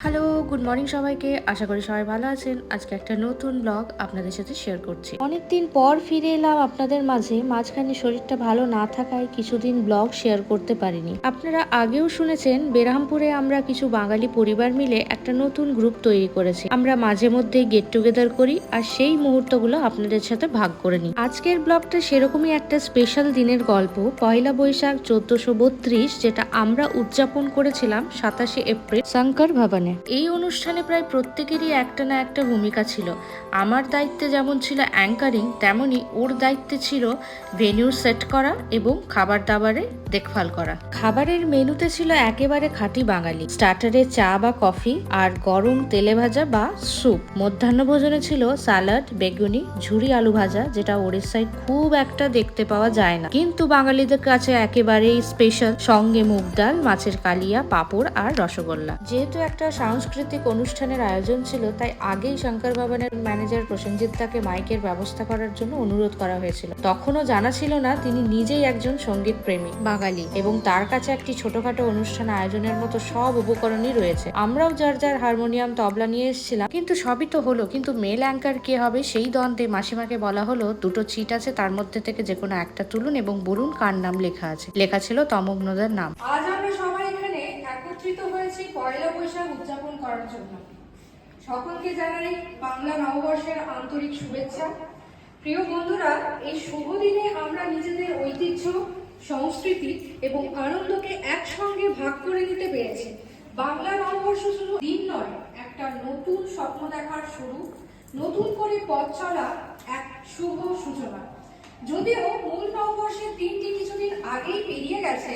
Hello good morning সবাইকে। আশা করি সবাই ভালো আছেন। আজকে একটা নতুন ব্লগ আপনাদের সাথে শেয়ার করছি। অনেকদিন পর ফিরে এলাম আপনাদের মাঝে। মাঝখানে শরীরটা ভালো না থাকায় কিছুদিন ব্লগ শেয়ার করতে পারিনি। আপনারা আগেও শুনেছেন বেরামপুরে আমরা কিছু বাঙালি পরিবার মিলে একটা নতুন গ্রুপ তৈরি করেছি। আমরা মাঝে মধ্যেই গেট টুগেদার করি আর সেই মুহূর্তগুলো আপনাদের সাথে ভাগ করে নিই। আজকের ব্লগটা সেরকমই একটা স্পেশাল দিনের গল্প। পয়লা বৈশাখ চোদ্দশো যেটা আমরা উদযাপন করেছিলাম সাতাশে এপ্রিল, শঙ্কর ভবনে। এই অনুষ্ঠানে প্রায় প্রত্যেকেরই একটা না একটা ভূমিকা ছিল। আমার দায়িত্বে যেমন ছিল অ্যাঙ্কারিং তেমনই ওর দায়িত্বে ছিল ভেনিউ সেট করা এবং খাবার দাবারে দেখভাল করা। খাবারের মেনুতে ছিল একেবারে খাঁটি বাঙালি। স্টার্টারে চা বা কফি আর গরম তেলে ভাজা বা স্যুপ মধ্যাহ্ন ভোজনে ছিল সালাড বেগুনি, ঝুরি আলু ভাজা, যেটা ওড়িশায় খুব একটা দেখতে পাওয়া যায় না। কিন্তু বাঙালিদের কাছে একেবারেই স্পেশাল সঙ্গে মুগ ডাল, মাছের কালিয়া, পাঁপড় আর রসগোল্লা। যেহেতু একটা সাংস্কৃতিক অনুষ্ঠানের আয়োজন ছিল, তাই আগেই শঙ্কর ভবনের ম্যানেজার প্রসেনজিৎ তাকে মাইকের ব্যবস্থা করার জন্য অনুরোধ করা হয়েছিল। তখনও জানা ছিল না তিনি নিজেই একজন সংগীত প্রেমী বাঙালি এবং তার কাছে একটি ছোটখাটো অনুষ্ঠান আয়োজনের মতো সব উপকরণই রয়েছে। আমরাও যার যার হারমোনিয়াম তবলা নিয়ে এসেছিলাম, কিন্তু সবই তো হলো, কিন্তু মেল অ্যাঙ্কার কে হবে সেই দ্বন্দ্বে মাসিমাকে বলা হলো, দুটো চিট আছে তার মধ্যে থেকে যে কোনো একটা তুলুন এবং বলুন কার নাম লেখা আছে। লেখা ছিল তমগ্নদার নাম। আজ আমরা সবাই একত্রিত হয়েছি পয়লা বৈশাখ উদযাপন করার জন্য। সকলকে জানাই বাংলা নববর্ষের আন্তরিক শুভেচ্ছা। প্রিয় বন্ধুরা, এই শুভ দিনে আমরা নিজেদের ঐতিহ্য, সংস্কৃতি এবং আনন্দকে একসঙ্গে ভাগ করে নিতে পেরেছি। বাংলা নববর্ষ শুধু দিন নয়, একটা নতুন স্বপ্ন দেখার শুরু, নতুন করে পথ চলা এক শুভ সূচনা। যদিও মূল নববর্ষের দিনটি কিছুদিন আগেই পেরিয়ে গেছে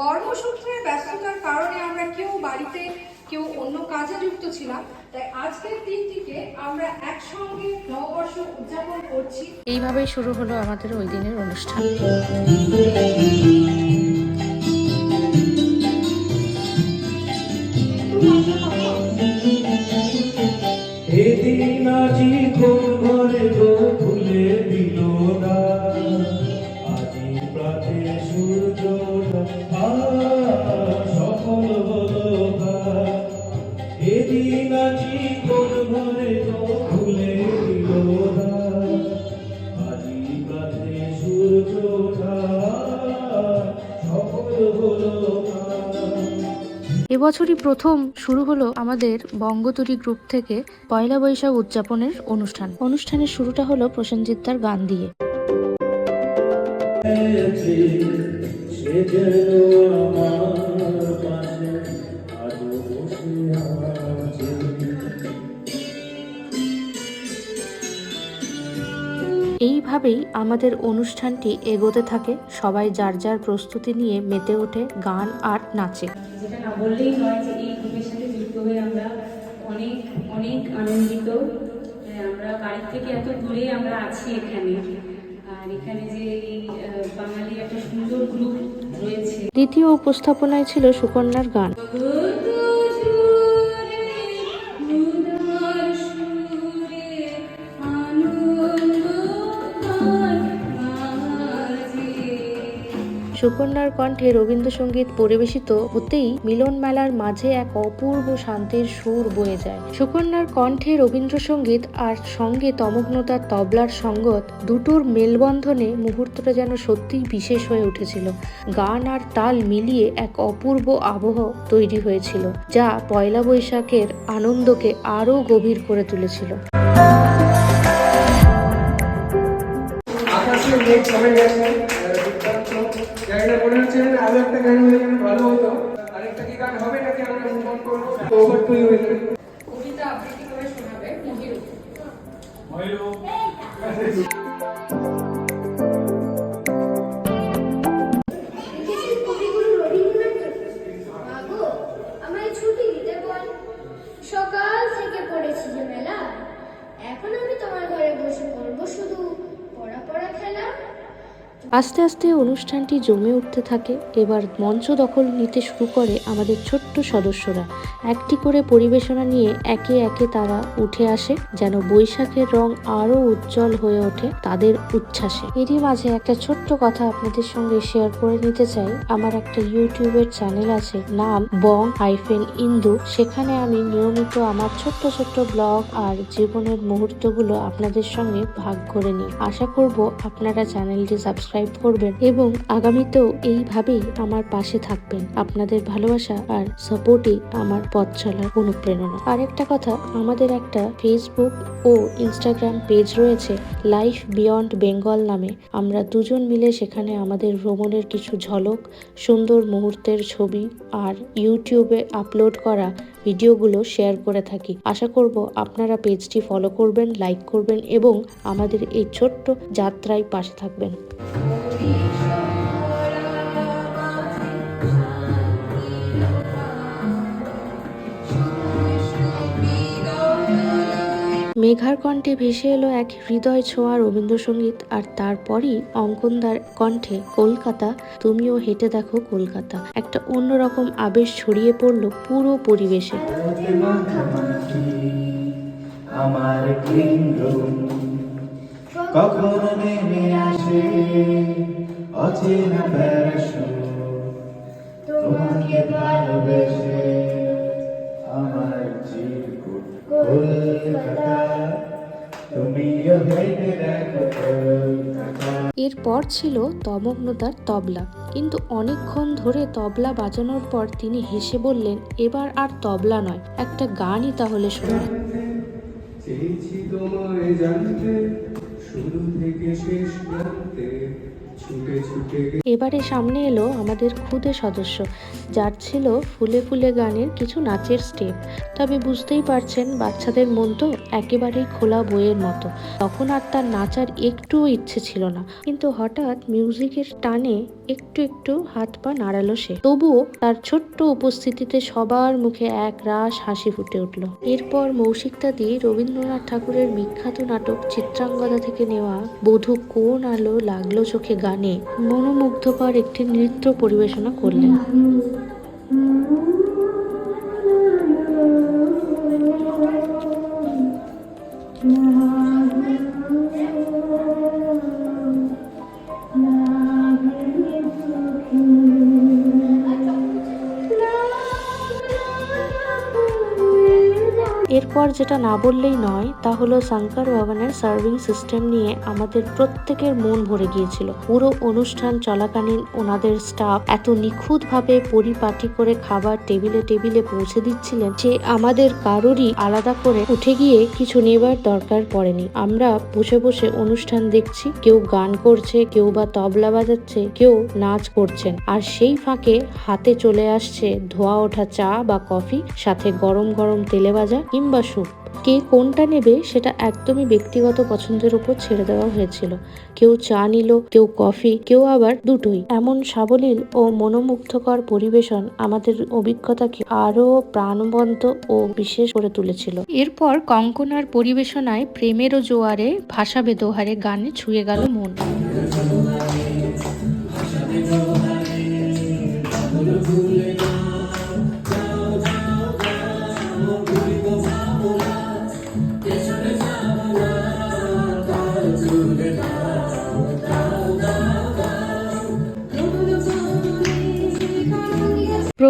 কর্মসূত্রের ব্যস্ততার কারণে আমরা কেউ বাড়িতে কেউ অন্য কাজে যুক্ত ছিলাম। তাই আজকের দিনটিকে আমরা একসঙ্গে নববর্ষ উদযাপন করছি। এইভাবেই শুরু হলো আমাদের ওই দিনের অনুষ্ঠান। এদিন আজি কোন ঘরে গো খুলে দিল আজি প্রাতে সূর্য সফল হলো এদিন আজি কোন ঘরে গো খুলে দিল আজি প্রাতে সূর্য সফল হলো এবছরই প্রথম শুরু হলো আমাদের বঙ্গতরী গ্রুপ থেকে পয়লা বৈশাখ উদযাপনের অনুষ্ঠান। অনুষ্ঠানের শুরুটা হলো প্রসেনজিৎ দার গান দিয়ে। এইভাবেই আমাদের অনুষ্ঠানটি এগোতে থাকে। সবাই যার যার প্রস্তুতি নিয়ে মেতে ওঠে গান আর নাচে। যেটা না বললেই যে এই গ্রুপের সাথে যুক্ত হয়ে আমরা অনেক অনেক আনন্দিত। আমরা বাড়ির থেকে এত দূরে আমরা আছি এখানে। আর এখানে যে এই আহ, বাঙালি একটা সুন্দর গ্রুপ দ্বিতীয় উপস্থাপনায় ছিল সুকন্যার গান। সুকন্যার কণ্ঠে রবীন্দ্রসঙ্গীত পরিবেশিত হতেই মিলন মেলার মাঝে এক অপূর্ব শান্তির সুর বয়ে যায়। সুকন্যার কণ্ঠে রবীন্দ্রসঙ্গীত আর সঙ্গে তমগ্নতার তবলার সঙ্গত দুটোর মেলবন্ধনে মুহূর্তটা যেন সত্যিই বিশেষ হয়ে উঠেছিল। গান আর তাল মিলিয়ে এক অপূর্ব আবহ তৈরি হয়েছিল, যা পয়লা বৈশাখের আনন্দকে আরও গভীর করে তুলেছিল। আকাশে মেঘ জমে গেছে আরও একটা গান হলে মানে ভালো হতো। আরেকটা কি গান হবে নাকি আমরা মুভ অন করব? ওভার টু ইউ কবিতা আবৃত্তি করে শোনাবে মহিরু। লিখেছেন আস্তে আস্তে অনুষ্ঠানটি জমে উঠতে থাকে। এবার মঞ্চ দখল নিতে শুরু করে আমাদের ছোট্ট সদস্যরা। একটি করে পরিবেশনা নিয়ে একে একে তারা উঠে আসে, যেন বৈশাখের রং আরও উজ্জ্বল হয়ে ওঠে তাদের উচ্ছ্বাসে। এরই মাঝে একটা ছোট্ট কথা আপনাদের সঙ্গে শেয়ার করে নিতে চাই। আমার একটা ইউটিউবের চ্যানেল আছে, নাম বং হাইফেন ইন্দু। সেখানে আমি নিয়মিত আমার ছোট্ট ছোট্ট ব্লগ আর জীবনের মুহূর্তগুলো আপনাদের সঙ্গে ভাগ করে নিই। আশা করব আপনারা চ্যানেলটি সাবস্ক্রাইব করবেন এবং আগামীতেও এইভাবেই আমার পাশে থাকবেন। আপনাদের ভালোবাসা আর সাপোর্টই আমার পথ চলার অনুপ্রেরণা। আরেকটা কথা, আমাদের একটা ফেসবুক ও ইনস্টাগ্রাম পেজ রয়েছে লাইফ বিয়ন্ড বেঙ্গল নামে। আমরা দুজন মিলে সেখানে আমাদের ভ্রমণের কিছু ঝলক, সুন্দর মুহূর্তের ছবি আর ইউটিউবে আপলোড করা ভিডিওগুলো শেয়ার করে থাকি। আশা করব আপনারা পেজটি ফলো করবেন লাইক করবেন এবং আমাদের এই ছোট্ট যাত্রায় পাশে থাকবেন। মেঘার কণ্ঠে ভেসে এলো এক হৃদয় ছোঁয়া রবীন্দ্রসঙ্গীত, আর তারপরই অঙ্কনদার কণ্ঠে, কলকাতা, তুমিও হেঁটে দেখো কলকাতা। একটা অন্যরকম আবেশ ছড়িয়ে পড়ল পুরো পরিবেশে। আমার চিরকুট এরপর ছিল তমগ্নতার তবলা। কিন্তু অনেকক্ষণ ধরে তবলা বাজানোর পর তিনি হেসে বললেন, এবার আর তবলা নয়, একটা গানই তাহলে জানতে, শুরু থেকে শেষ এবারে সামনে এলো আমাদের খুদে সদস্য, যার ছিল ফুলে ফুলে গানের কিছু নাচের স্টেপ। তবে বুঝতেই পারছেন, বাচ্চাদের মন তো একেবারেই খোলা বইয়ের মতো। তখন আর তার নাচার একটুও ইচ্ছে ছিল না। কিন্তু হঠাৎ মিউজিকের টানে একটু একটু হাত পা নাড়ালো সে। তবুও তার ছোট্ট উপস্থিতিতে সবার মুখে এক রাস হাসি ফুটে উঠল। এরপর মৌসিকতা দিয়ে রবীন্দ্রনাথ ঠাকুরের বিখ্যাত নাটক চিত্রাঙ্গদা থেকে নেওয়া বধূ কোন আলো লাগল চোখে গানে মনোমুগ্ধকর একটি নৃত্য পরিবেশনা করলেন। যেটা না বললেই নয়, তা হলো শঙ্কর ভবনের সার্ভিং সিস্টেম নিয়ে আমাদের প্রত্যেকের মন ভরে গিয়েছিল। পুরো অনুষ্ঠান চলাকালীন ওনাদের স্টাফ এত নিখুঁতভাবে পরিপাটি করে খাবার টেবিলে টেবিলে পৌঁছে দিচ্ছিলেন যে আমাদের কারোরই আলাদা করে উঠে গিয়ে কিছু নেবার দরকার পড়েনি। আমরা বসে বসে অনুষ্ঠান দেখছি, কেউ গান করছে, কেউ বা তবলা বাজাচ্ছে, কেউ নাচ করছেন। আর সেই ফাঁকে হাতে চলে আসছে ধোয়া ওঠা চা বা কফি, সাথে গরম গরম তেলে ভাজা কিংবা স্যুপ কে কোনটা নেবে সেটা একদমই ব্যক্তিগত পছন্দের উপর ছেড়ে দেওয়া হয়েছিল। কেউ চা নিল, কেউ কফি, কেউ আবার দুটোই। এমন সাবলীল ও মনোমুগ্ধকর পরিবেশন আমাদের অভিজ্ঞতাকে আরও প্রাণবন্ত ও বিশেষ করে তুলেছিল। এরপর কঙ্কনার পরিবেশনায় প্রেমেরও জোয়ারে ভাষা বেদোহারে গানে ছুঁয়ে গেল মন।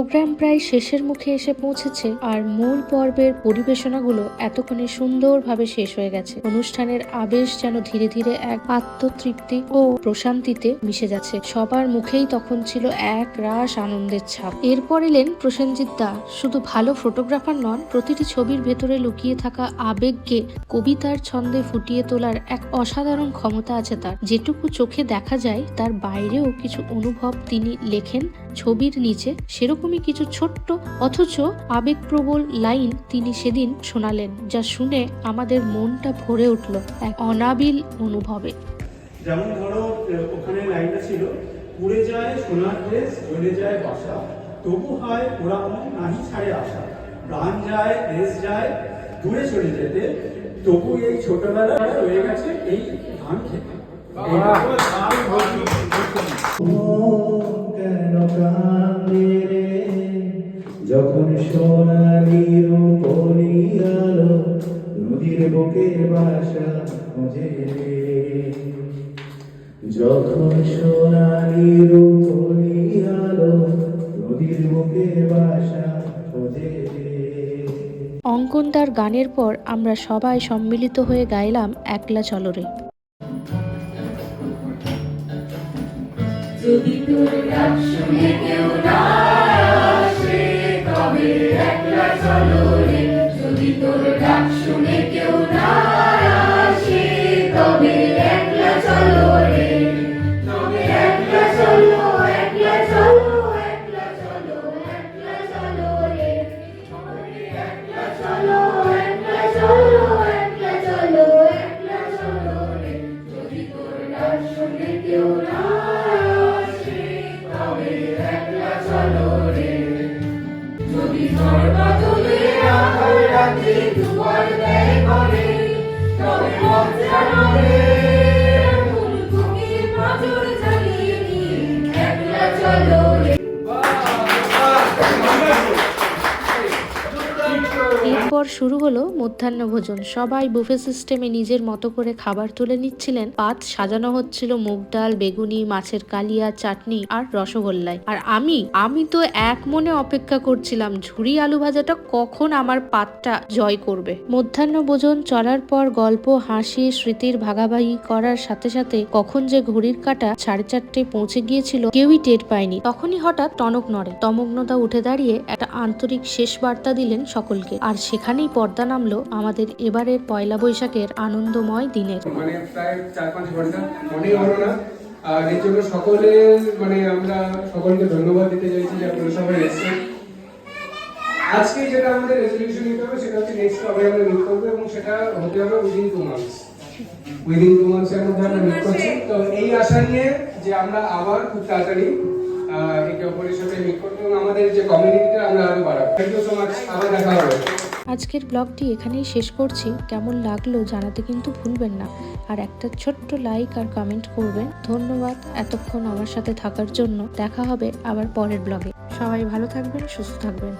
প্রোগ্রাম প্রায় শেষের মুখে এসে পৌঁছেছে আর মূল পর্বের পরিবেশনাগুলো এতক্ষণে সুন্দরভাবে শেষ হয়ে গেছে। অনুষ্ঠানের আবেশ যেন ধীরে ধীরে এক আত্মতৃপ্তি ও প্রশান্তিতে মিশে যাচ্ছে। সবার মুখেই তখন ছিল এক রাস আনন্দের ছাপ। এরপর এলেন প্রসেনজিৎ দা। শুধু ভালো ফটোগ্রাফার নন, প্রতিটি ছবির ভেতরে লুকিয়ে থাকা আবেগকে কবিতার ছন্দে ফুটিয়ে তোলার এক অসাধারণ ক্ষমতা আছে তার। যেটুকু চোখে দেখা যায়, তার বাইরেও কিছু অনুভব তিনি লেখেন। ছবির নিচে সেরকমই কিছু ছোট্ট অথচ আবেগপ্রবল লাইন তিনি সেদিন শোনালেন যা শুনে আমাদের মনটা ভরে উঠল এক অনাবিল অনুভবে। যেমন ধরো ওখানে লাইনটা ছিল উড়ে যায় সোনার জ্বলে যায় বাসা তবু হয় ওরা মন নাহি ছাড়ে আসা প্রাণ যায় দেশ যায় দূরে চলে যেতে তবু এই ছোটবেলা রয়ে গেছে এই ধান খেতে। কেন কান্দে রে যখন সোনালি রূপলি আলো নদীর বুকে বাসা খুঁজে যখন সোনালি রূপলি আলো নদীর বুকে বাসা খোঁজে। রে অঙ্কনদার গানের পর আমরা সবাই সম্মিলিত হয়ে গাইলাম একলা চলরে। যদি তোর ডাক শুনে কেউ না তবে একলা চলরে যদি তোর ডাক যদি ঝড় এরপর শুরু হলো মধ্যাহ্ন ভোজন। সবাই বুফে সিস্টেমে নিজের মতো করে খাবার তুলে নিচ্ছিলেন। পাত সাজানো হচ্ছিল, মুগ ডাল, বেগুনি, মাছের কালিয়া, চাটনি আর রসগোল্লায়। আর আমি আমি তো এক মনে অপেক্ষা করছিলাম ঝুড়ি আলু ভাজাটা কখন আমার পাতটা জয় করবে? মধ্যাহ্ন ভোজন চলার পর গল্প, হাসি, স্মৃতির ভাগাভাগি করার সাথে সাথে কখন যে ঘড়ির কাটা সাড়ে চারটে পৌঁছে গিয়েছিল, কেউই টের পায়নি। তখনই হঠাৎ টনক নড়ে। তমগ্নতা উঠে দাঁড়িয়ে একটা আন্তরিক শেষ বার্তা দিলেন সকলকে। আর সেখানেই পর্দা নামলো আমাদের এবারের পয়লা বৈশাখের আনন্দময় দিনের। মানে আর জন্য সকলে মানে আমরা সকলকে ধন্যবাদ দিতে চাইছি যে আপনারা সবাই আজকে যেটা আমাদের রেজলিউশন নিতে হবে সেটা হচ্ছে নেক্সট কবে আমরা মিট করব এবং সেটা হতে হবে within two months within two মধ্যে আমরা মিট করছি। তো এই আশা নিয়ে যে আমরা আবার খুব তাড়াতাড়ি একে অপরের সাথে মিট করব এবং আমাদের যে কমিউনিটিটা আমরা আরও বাড়াবো। থ্যাংক ইউ সো মাচ আবার দেখা হবে। আজকের ব্লগটি এখানেই শেষ করছি। কেমন লাগল জানাতে কিন্তু ভুলবেন না। আর একটা ছোট্ট লাইক আর কমেন্ট করবেন। ধন্যবাদ এতক্ষণ আমার সাথে থাকার জন্য। দেখা হবে আবার পরের ব্লগে। সবাই ভালো থাকবেন, সুস্থ থাকবেন।